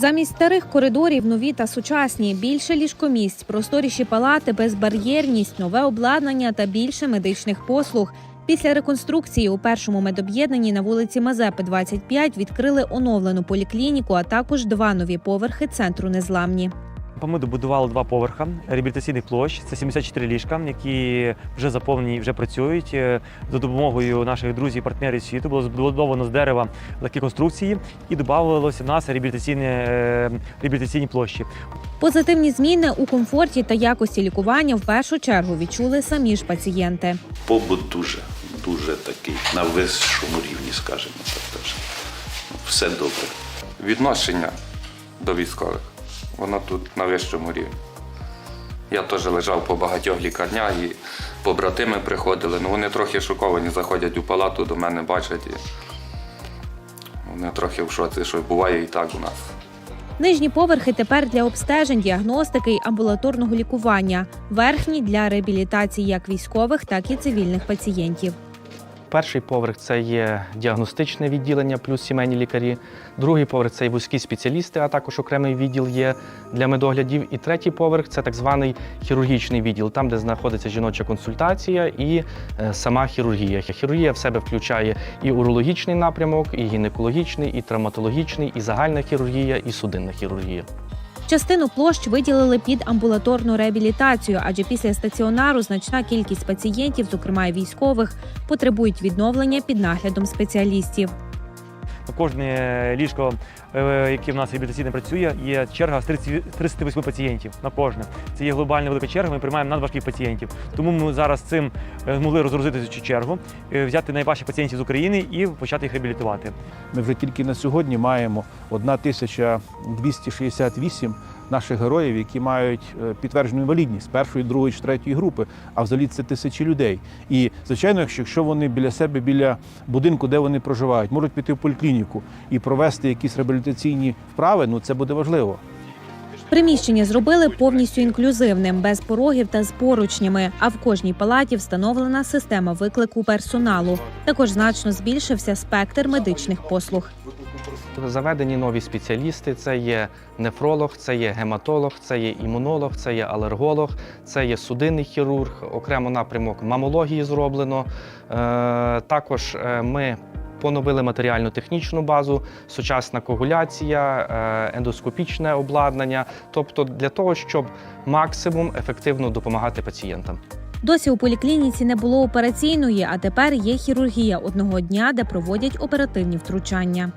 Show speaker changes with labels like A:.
A: Замість старих коридорів нові та сучасні, більше ліжкомісць, просторіші палати, безбар'єрність, нове обладнання та більше медичних послуг. Після реконструкції у першому медоб'єднанні на вулиці Мазепи 25 відкрили оновлену поліклініку, а також два нові поверхи центру незламні.
B: Ми добудували два поверха реабілітаційних площ. Це 74 ліжка, які вже заповнені і вже працюють. Е, За допомогою наших друзів і партнерів світу було збудовано з дерева легкі конструкції і додавалося в нас реабілітаційні, е, реабілітаційні площі.
A: Позитивні зміни у комфорті та якості лікування в першу чергу відчули самі ж пацієнти.
C: Побут дуже, дуже такий на вищому рівні, скажімо так теж. Все добре.
D: відношення до військових. Воно тут на вищому рівні. Я теж лежав по багатьох лікарнях і побратими приходили. Ну вони трохи шоковані, заходять у палату, до мене бачать і вони трохи в шоці, що буває і так у нас.
A: Нижні поверхи тепер для обстежень, діагностики й амбулаторного лікування. Верхні для реабілітації як військових, так і цивільних пацієнтів.
E: Перший поверх це є діагностичне відділення плюс сімейні лікарі. Другий поверх це є вузькі спеціалісти, а також окремий відділ є для медоглядів. І третій поверх це так званий хірургічний відділ, там, де знаходиться жіноча консультація і е, сама хірургія. Хірургія в себе включає і урологічний напрямок, і гінекологічний, і травматологічний, і загальна хірургія, і судинна хірургія.
A: Частину площ виділили під амбулаторну реабілітацію, адже після стаціонару значна кількість пацієнтів, зокрема й військових, потребують відновлення під наглядом спеціалістів.
B: Кожне ліжко, е, яке в нас реабілітаційне працює, є черга з 30 38 пацієнтів на кожне. Це є глобальна велика черга. Ми приймаємо надважких пацієнтів. Тому ми зараз цим е, змогли розгрузити цю чергу, е, взяти найважчих пацієнтів з України і почати їх реабілітувати.
F: Ми вже тільки на сьогодні маємо 1268 наших героїв, які мають е, підтверджену інвалідність першої, другої чи третьої групи, а взагалі це тисячі людей. І звичайно, якщо- вони біля себе, біля будинку, де вони проживають, можуть піти в поліклініку і провести якісь реабілітаційні вправи, ну це буде важливо.
A: Приміщення зробили повністю інклюзивним, без порогів та з поручнями. А в кожній палаті встановлена система виклику персоналу. Також значно збільшився спектр медичних послуг.
E: Заведені нові спеціалісти: це є нефролог, це є гематолог, це є імунолог, це є алерголог, це є судинний хірург, окремо напрямок мамології зроблено. Е, також е, ми поновили матеріально-технічну базу, сучасна когуляція, е, ендоскопічне обладнання, тобто для того, щоб максимум ефективно допомагати пацієнтам.
A: Досі у поліклініці не було операційної, а тепер є хірургія одного дня, де проводять оперативні втручання.